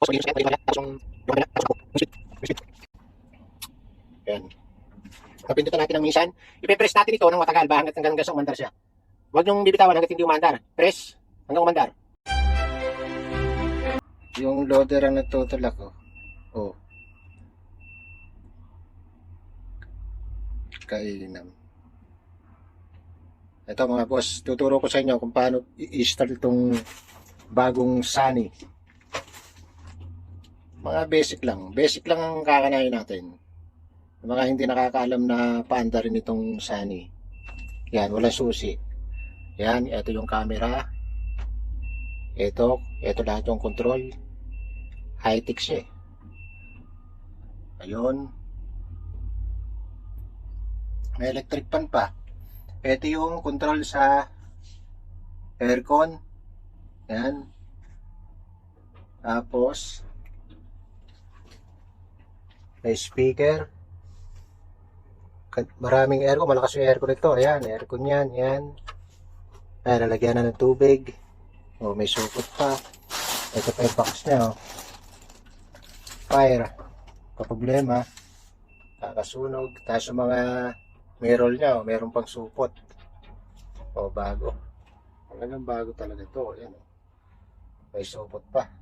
Tapos mag-inom sa kanya, tapos yung yung kanya, tapos yung sweet, yung sweet. Yan. Kapindutan natin ng minsan. Ipe-press natin ito ng matagal ba hanggang hanggang sa umandar siya. Huwag niyong bibitawan hanggat hindi umandar. Press hanggang umandar. Yung loader ang nagtutulak oh. Oh. Kainam. Ito mga boss, tuturo ko sa inyo kung paano i-start itong bagong Sunny. Mga basic lang. Basic lang ang kakanayin natin. Mga hindi nakakaalam na paanda rin itong Sunny. Yan, walang susi. Yan, ito yung camera. Ito, ito lahat yung control. High-tech siya eh. Ayun. May electric fan pa. Ito yung control sa aircon. Yan. Tapos, may speaker. Maraming aircon. Malakas yung aircon ito. Ayan, aircon yan. Yan. Ayan, lalagyan na ng tubig. O, may supot pa. Ito pa yung box niya. Oh. Fire. Kaproblema. Kakasunog. Tapos yung mga mirror niya, oh, meron pang supot. O, bago. Talagang bago talaga ito. Ayan, oh. May supot pa.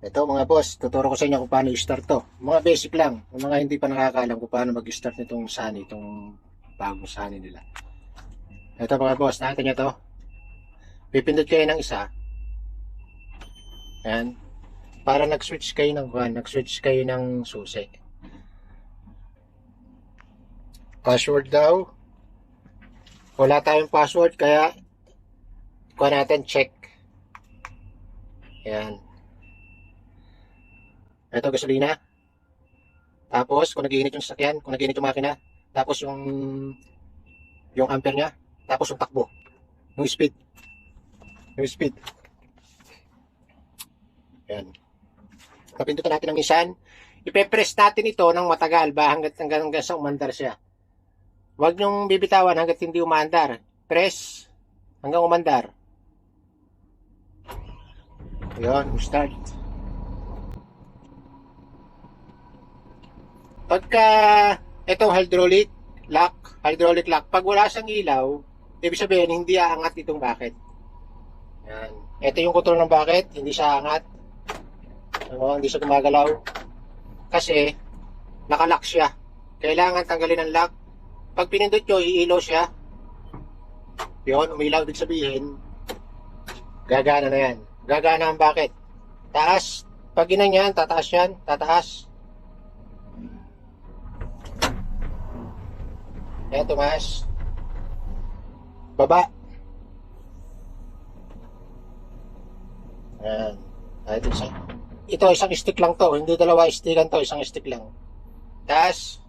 Ito mga boss, tuturo ko sa inyo kung paano i-start to. Mga basic lang. Yung mga hindi pa nakakaalam kung paano mag-start nitong Sunny, itong bagong Sunny nila. Ito mga boss, nakita nyo to? Pipindot kayo ng isa. Ayan. Para nag-switch kayo ng van, nag-switch kayo ng susi. Password daw. Wala tayong password, kaya kuha natin check. Ayan. Ito gasolina. Tapos, kung nagiinit yung sasakyan, kung nagiinit yung makina, tapos yung yung ampere niya, tapos yung takbo, yung speed. Yung speed. Ayan. Kapindutan natin ng minsan. Ipe-press natin ito ng matagal ba hanggat hanggang, hanggang sa umandar siya. Huwag niyong bibitawan hanggat hindi umandar. Press hanggang umandar. Ayan, start. Pagka itong hydraulic lock, hydraulic lock, pag wala siyang ilaw, ibig sabihin hindi aangat itong bucket. Yan. Ito yung control ng bucket, hindi siya angat. Oo, hindi siya gumagalaw. Kasi, nakalock siya. Kailangan tanggalin ang lock. Pag pinindot nyo, iilaw siya. Yun, umilaw din sabihin, gagana na yan. Gagana ang bucket. Taas. Pag ginanyan, tataas yan. Tataas. Ayan, tumaas. Baba. Ayan. Kahit isa. Ito, isang stick lang to. Hindi dalawa stickan to. Isang stick lang. Taas.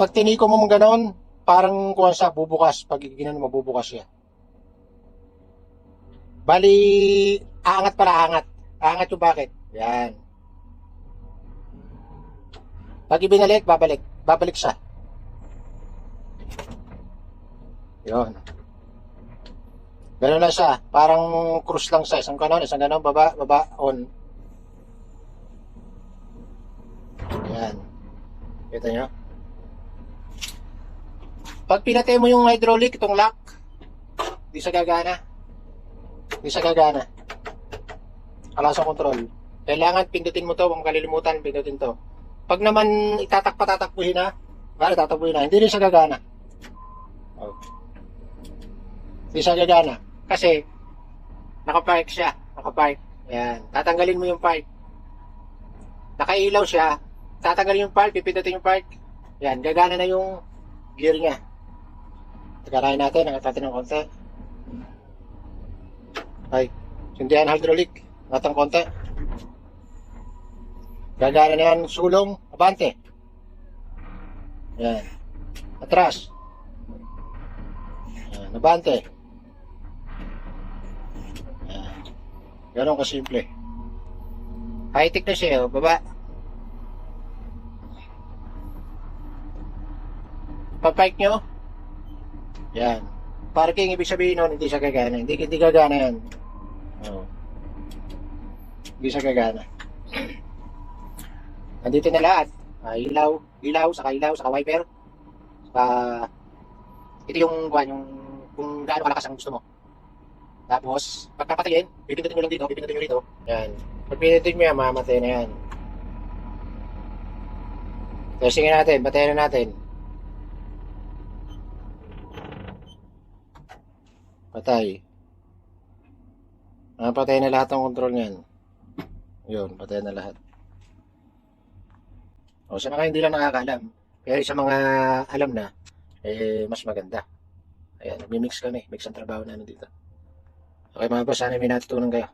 Pag tiniko mo mong ganon, parang kuha sa bubukas. Pag ginan mo, bubukas siya. Bali, aangat para aangat. Aangat yung bakit. Yan. Pag ibinalik, babalik. Babalik siya. Yun. Ganun lang siya. Parang cruise lang siya. Isang kanon, isang ganon, baba, baba, on. Yan. Kita nyo? Pag pinatay mo yung hydraulic, itong lock, di siya gagana. Di siya gagana. Alas sa control. Kailangan pindutin mo to, huwag kalilimutan, pindutin to. Pag naman itatakpa-tatakbuhin na, baka tatakbuhin na, hindi rin siya gagana. Oh. Hindi siya gagana. Kasi, nakapark siya. Nakapark. Ayan. Tatanggalin mo yung park. Nakailaw siya. Tatanggalin yung park, pipindutin yung park. Ayan, gagana na yung gear niya. Tagarahin natin, angat natin ng konti. Ay, sindihan hydraulic. Angat ng konti. Gagana na yan, sulong, abante. Yan. Atras. Yan, abante. Yan. Ganon kasimple. High-tech na siya, oh. baba. Papike nyo. Yan. parking, ibig sabihin nun, hindi siya gagana. Hindi, hindi gagana yan. Oo. Hindi siya gagana. Nandito na lahat. Ah, ilaw, ilaw, saka ilaw, saka wiper. Saka, ito yung, kuhan, yung, kung gaano kalakas ang gusto mo. Tapos, pagpapatayin, pipindutin nyo lang dito, pipindutin nyo rito. Yan. Pag pindutin mo yan, mamatay na yan. Testingin natin, batayan na natin. Patay. Ah, patay na lahat ng control niyan. Yun, patay na lahat. O, sa mga hindi lang nakakaalam, pero sa mga alam na, eh, mas maganda. Ayan, nagmi-mix kami. Mix ang trabaho namin dito. Okay mga boss, sana may natutunan kayo.